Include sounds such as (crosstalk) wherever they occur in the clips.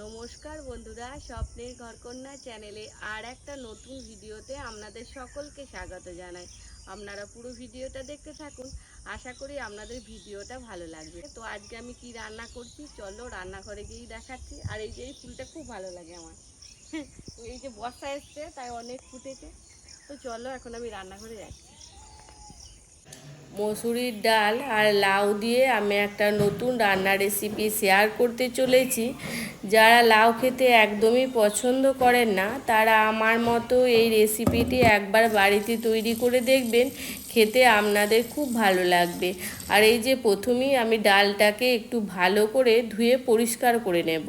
নমস্কার বন্ধুরা, স্বপ্নের ঘরকন্যা চ্যানেলে আর একটা নতুন ভিডিওতে আপনাদের সকলকে স্বাগত জানাই। আপনারা পুরো ভিডিওটা দেখতে থাকুন, আশা করি আপনাদের ভিডিওটা ভালো লাগবে। তো আজকে আমি কি রান্না করছি? চলো রান্নাঘরে গিয়েই দেখাচ্ছি। আর এই যে এই ফুলটা খুব ভালো লাগে আমার। (laughs) এই যে বর্ষা এসছে, তাই অনেক ফুটেছে। তো চলো এখন আমি রান্নাঘরে যাচ্ছি। মসুরির ডাল আর লাউ দিয়ে আমি একটা নতুন রান্নার রেসিপি শেয়ার করতে চলেছি। যারা লাউ খেতে একদমই পছন্দ করেন না, তারা আমার মতো এই রেসিপিটি একবার বাড়িতে তৈরি করে দেখবেন, খেতে আপনাদের খুব ভালো লাগবে। আর এই যে প্রথমেই আমি ডালটাকে একটু ভালো করে ধুয়ে পরিষ্কার করে নেব।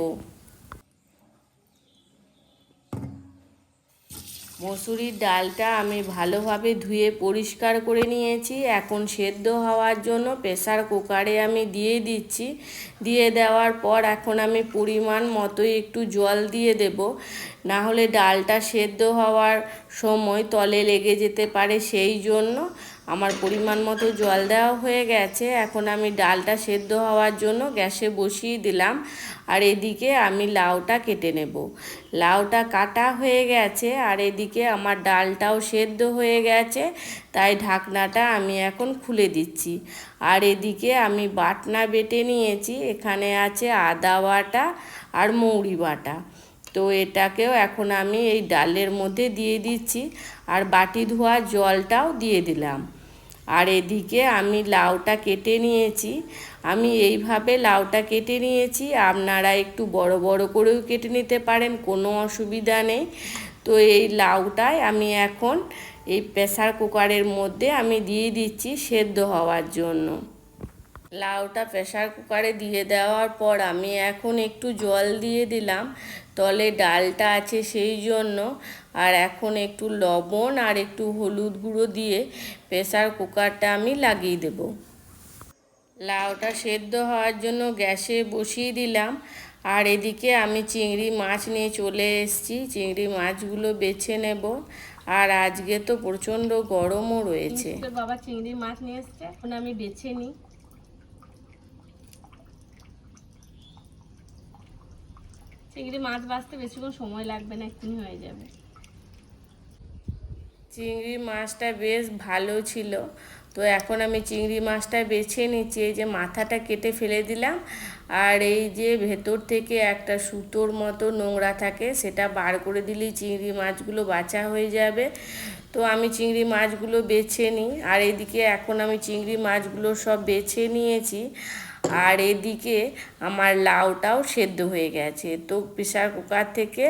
মসুরির ডালটা আমি ভালোভাবে ধুয়ে পরিষ্কার করে নিয়েছি। এখন সেদ্ধ হওয়ার জন্য প্রেসার কুকারে আমি দিয়ে দিচ্ছি। দিয়ে দেওয়ার পর এখন আমি পরিমাণ মতোই একটু জল দিয়ে দেব। না হলে ডালটা সেদ্ধ হওয়ার সময় তলে লেগে যেতে পারে সেই জন্য আমার পরিমাণ মতো জল দেওয়া হয়ে গেছে। এখন আমি ডালটা সেদ্ধ হওয়ার জন্য গ্যাসে বসিয়ে দিলাম। আর এদিকে আমি লাউটা কেটে নেব। লাউটা কাটা হয়ে গেছে আর এদিকে আমার ডালটাও সেদ্ধ হয়ে গেছে, তাই ঢাকনাটা আমি এখন খুলে দিচ্ছি। আর এদিকে আমি বাটনা বেটে নিয়েছি, এখানে আছে আদা বাটা আর মৌরি বাটা। তো এটাকেও এখন আমি এই ডালের মধ্যে দিয়ে দিচ্ছি, আর বাটি ধোয়া জলটাও দিয়ে দিলাম। আর এদিকে আমি লাউটা কেটে নিয়েছি। আমি এইভাবে লাউটা কেটে নিয়েছি। আপনারা একটু বড় বড় করেও কেটে নিতে পারেন, কোনো অসুবিধা নেই। তো এই লাউটাই আমি এখন এই প্রেসার কুকারের মধ্যে আমি দিয়ে দিচ্ছি সেদ্ধ হওয়ার জন্য। লাউটা প্রেসার কুকারে দিয়ে দেওয়ার পর আমি এখন একটু জল দিয়ে দিলাম। তলে ডালটা আছে সেই জন্য। আর এখন একটু লবণ আর একটু হলুদ গুঁড়ো দিয়ে প্রেসার কুকারটা আমি লাগিয়ে দেব। লাউটা সেদ্ধ হওয়ার জন্য গ্যাসে বসিয়ে দিলাম। আর এদিকে আমি চিংড়ি মাছ নিয়ে চলে এসেছি। চিংড়ি মাছগুলো বেছে নেব। আর আজকে তো প্রচণ্ড গরমও রয়েছে। বাবা চিংড়ি মাছ নিয়ে এসছে। এখন আমি বেছে নিই। চিংড়ি মাছ বাছতে বেশিক্ষণ সময় লাগবে না, এক্ষুনি হয়ে যাবে। চিংড়ি মাছটা বেশ ভালো ছিল। তো এখন আমি চিংড়ি মাছটা বেছে নিচ্ছি, এই যে মাথাটা কেটে ফেলে দিলাম। আর এই যে ভেতর থেকে একটা সুতোর মতো নোংরা থাকে, সেটা বার করে দিলেই চিংড়ি মাছগুলো বাছা হয়ে যাবে। তো আমি চিংড়ি মাছগুলো বেছে নিই। আর এদিকে এখন আমি চিংড়ি মাছগুলো সব বেছে নিয়েছি। আর এদিকে আমার লাউটাও সেদ্ধ হয়ে গেছে। তো প্রেশার কুকার থেকে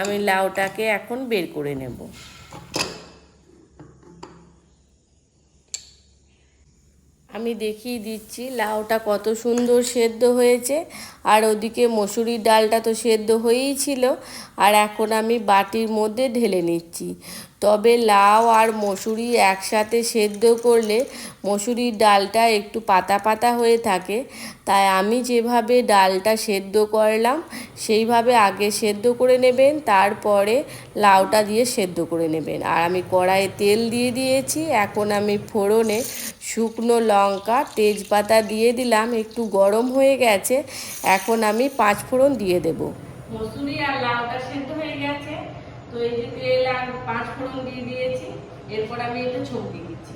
আমি লাউটাকে এখন বের করে নেব। আমি দেখিয়ে দিচ্ছি লাউটা কত সুন্দর সেদ্ধ হয়েছে। আর ওদিকে মসুরির ডালটা তো সেদ্ধ হয়েই ছিল। আর এখন আমি বাটির মধ্যে ঢেলে নিচ্ছি। তবে লাউ আর মসুরি একসাথে সেদ্ধ করলে মসুরির ডালটা একটু পাতা পাতা হয়ে থাকে। তাই আমি যেভাবে ডালটা সেদ্ধ করলাম, সেইভাবে আগে সেদ্ধ করে নেবেন, তারপরে লাউটা দিয়ে সেদ্ধ করে নেবেন। আর আমি কড়াইয়ে তেল দিয়ে দিয়েছি। এখন আমি ফোড়নে শুকনো লঙ্কা, তেজপাতা দিয়ে দিলাম। একটু গরম হয়ে গেছে। এখন আমি পাঁচ ফোড়ন দিয়ে দেব। মসুরি আর লাউটা সেদ্ধ হয়ে গেছে, তো এই যে তেল আর পাঁচ ফোড়ন দিয়ে দিয়েছি, এরপর আমি একটু ছোপ দিয়ে দিচ্ছি।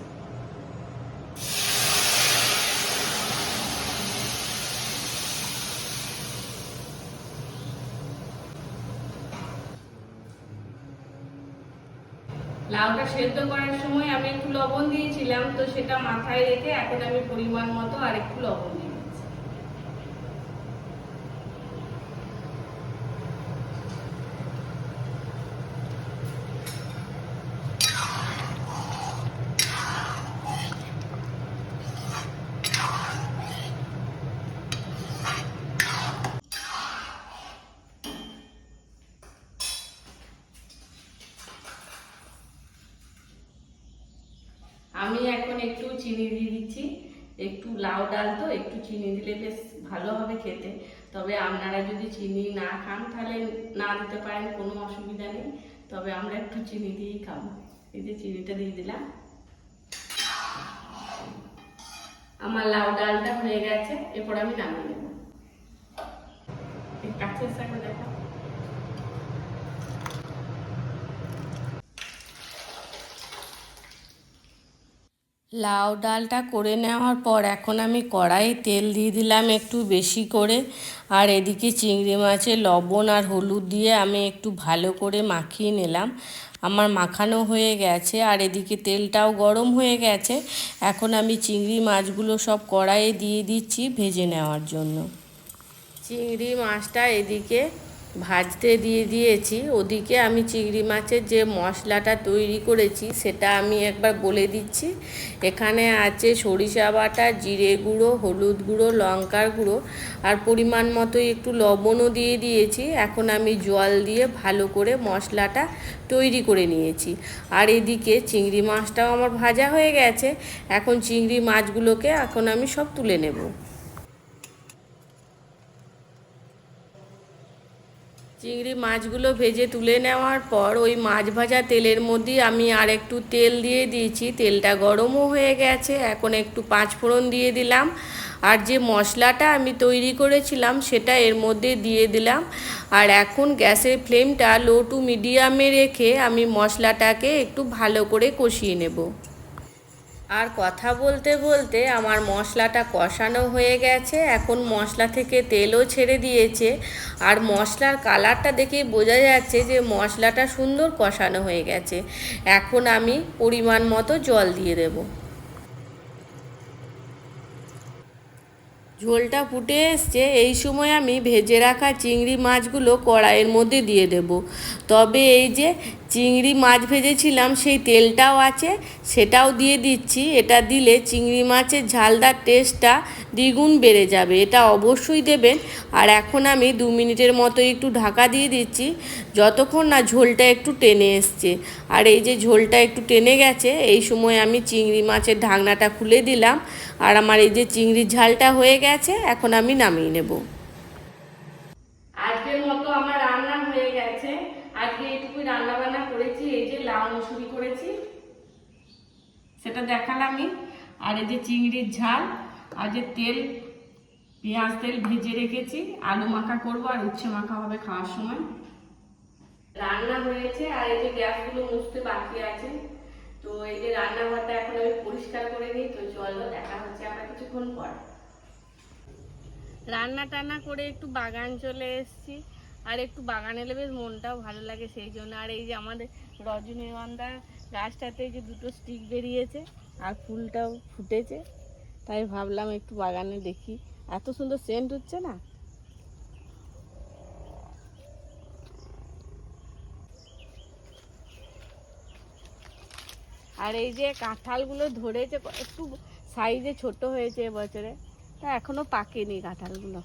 লাউটা সেদ্ধ করার সময় আমি একটু লবণ দিয়েছিলাম, তো সেটা মাথায় রেখে এখন আমি পরিমাণ মতো আর একটু লবণ দিয়ে দিচ্ছি আমি এখন একটু চিনি দিয়ে দিচ্ছি একটু লাউ ডাল তো একটু চিনি দিলে বেশ ভালো হবে খেতে। তবে আপনারা যদি চিনি না খান তাহলে না দিতে পারেন, কোনো অসুবিধা নেই। তবে আমরা একটু চিনি দিয়েই খাব। এই যে চিনিটা দিয়ে দিলাম। আমার লাউ ডালটা হয়ে গেছে, এরপর আমি নামিয়ে নেব। কাছের সাথে দেখা লাউ ডালটা করে নেওয়ার পর এখন আমি কড়াইয়ে তেল দিয়ে দিলাম একটু বেশি করে। আর এদিকে চিংড়ি মাছে লবণ আর হলুদ দিয়ে আমি একটু ভালো করে মাখিয়ে নিলাম। আমার মাখানো হয়ে গেছে আর এদিকে তেলটাও গরম হয়ে গেছে। এখন আমি চিংড়ি মাছগুলো সব কড়াইয়ে দিয়ে দিচ্ছি ভেজে নেওয়ার জন্য। চিংড়ি মাছটা এদিকে ভাজতে দিয়ে দিয়েছি। ওদিকে আমি চিংড়ি মাছের যে মশলাটা তৈরি করেছি, সেটা আমি একবার বলে দিচ্ছি। এখানে আছে সরিষা বাটা, জিরে গুঁড়ো, হলুদ গুঁড়ো, লঙ্কার গুঁড়ো। আর পরিমাণ মতো একটু লবণও দিয়ে দিয়েছি। এখন আমি জল দিয়ে ভালো করে মশলাটা তৈরি করে নিয়েছি। আর এদিকে চিংড়ি মাছটাও আমার ভাজা হয়ে গেছে। এখন চিংড়ি মাছগুলোকে এখন আমি সব তুলে নেব। চিংড়ি মাছগুলো ভেজে তুলে নেওয়ার পর ওই মাছ ভাজা তেলের মধ্যে আমি আর একটু তেল দিয়ে দিয়েছি। তেলটা গরমও হয়ে গেছে, এখন একটু পাঁচ ফোড়ন দিয়ে দিলাম। আর যে মশলাটা আমি তৈরি করেছিলাম সেটা এর মধ্যে দিয়ে দিলাম। আর এখন গ্যাসের ফ্লেমটা লো টু মিডিয়ামে রেখে আমি মশলাটাকে একটু ভালো করে কষিয়ে নেব। আর কথা বলতে বলতে আমার মশলাটা কষানো হয়ে গেছে। এখন মশলা থেকে তেলও ছেড়ে দিয়েছে। আর মশলার কালারটা দেখে বোঝা যাচ্ছে যে মশলাটা সুন্দর কষানো হয়ে গেছে। এখন আমি পরিমাণ মতো জল দিয়ে দেবো। ঝোলটা ফুটে এসছে, এই সময় আমি ভেজে রাখা চিংড়ি মাছগুলো কড়াইয়ের মধ্যে দিয়ে দেব। তবে এই যে চিংড়ি মাছ ভেজেছিলাম, সেই তেলটাও আছে, সেটাও দিয়ে দিচ্ছি। এটা দিলে চিংড়ি মাছের ঝালদার টেস্টটা দ্বিগুণ বেড়ে যাবে, এটা অবশ্যই দেবেন। আর এখন আমি দু মিনিটের মতো একটু ঢাকা দিয়ে দিচ্ছি, যতক্ষণ না ঝোলটা একটু টেনে এসছে। আর এই যে ঝোলটা একটু টেনে গেছে, এই সময় আমি চিংড়ি মাছের ঢাকনাটা খুলে দিলাম। আর আমার এই যে চিংড়ির ঝালটা হয়ে গেছে এখন আমি নামিয়ে নেব। আজকের মতো আমার রান্না হয়ে গেছে। আজকে এইটুকুই রান্না বান্না করেছি, এই যে লাউ মুসুরি করেছি। সেটা দেখালামই আর এই যে চিংড়ির ঝাল, আর যে তেল, পেঁয়াজ তেল ভেজে রেখেছি। আলু মাখা করব আর উচ্ছে মাখা হবে খাওয়ার সময়। রান্না হয়েছে, আর এই যে গ্যাসগুলো মুছতে বাকি আছে। তো এই যে রান্নাঘরটা এখন আমি পরিষ্কার করে নিই, তো চলো দেখা হচ্ছে আমরা কিছুক্ষণ পর। রান্না টান্না করে একটু বাগান চলে এসেছি। আর একটু বাগানে এলে বেশ মনটাও ভালো লাগে সেই জন্য। আর এই যে আমাদের রজনীগন্ধা গাছটাতে যে দুটো স্টিক বেরিয়েছে আর ফুলটাও ফুটেছে। তাই ভাবলাম একটু বাগানে দেখি। এত সুন্দর সেন্ট হচ্ছে না? আর এই যে কাঁঠালগুলো ধরেছে, একটু সাইজে ছোট হয়েছে এবছরে। এখনও পাকেনি কাঁঠালগুলো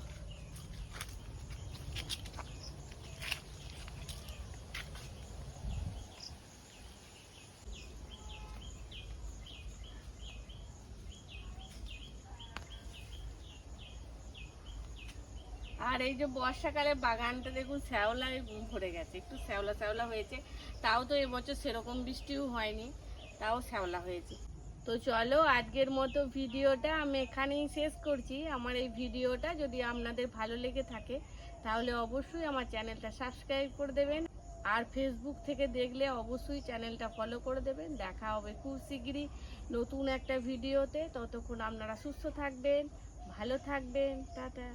আর এই যে বর্ষাকালে বাগানটা দেখুন শ্যাওলায় ভরে গেছে। একটু শ্যাওলা শ্যাওলা হয়েছে, তাও তো এবছর সেরকম বৃষ্টিও হয়নি, তাও শ্যাওলা হয়েছে। তো চলো আজকের মতো ভিডিওটা আমি এখানেই শেষ করছি। আমার এই ভিডিওটা যদি আপনাদের ভালো লেগে থাকে, তাহলে অবশ্যই আমার চ্যানেলটা সাবস্ক্রাইব করে দেবেন। আর ফেসবুক থেকে দেখলে অবশ্যই চ্যানেলটা ফলো করে দেবেন। দেখা হবে খুব শীঘ্রই নতুন একটা ভিডিওতে। ততক্ষণ আপনারা সুস্থ থাকবেন, ভালো থাকবেন। টাটা।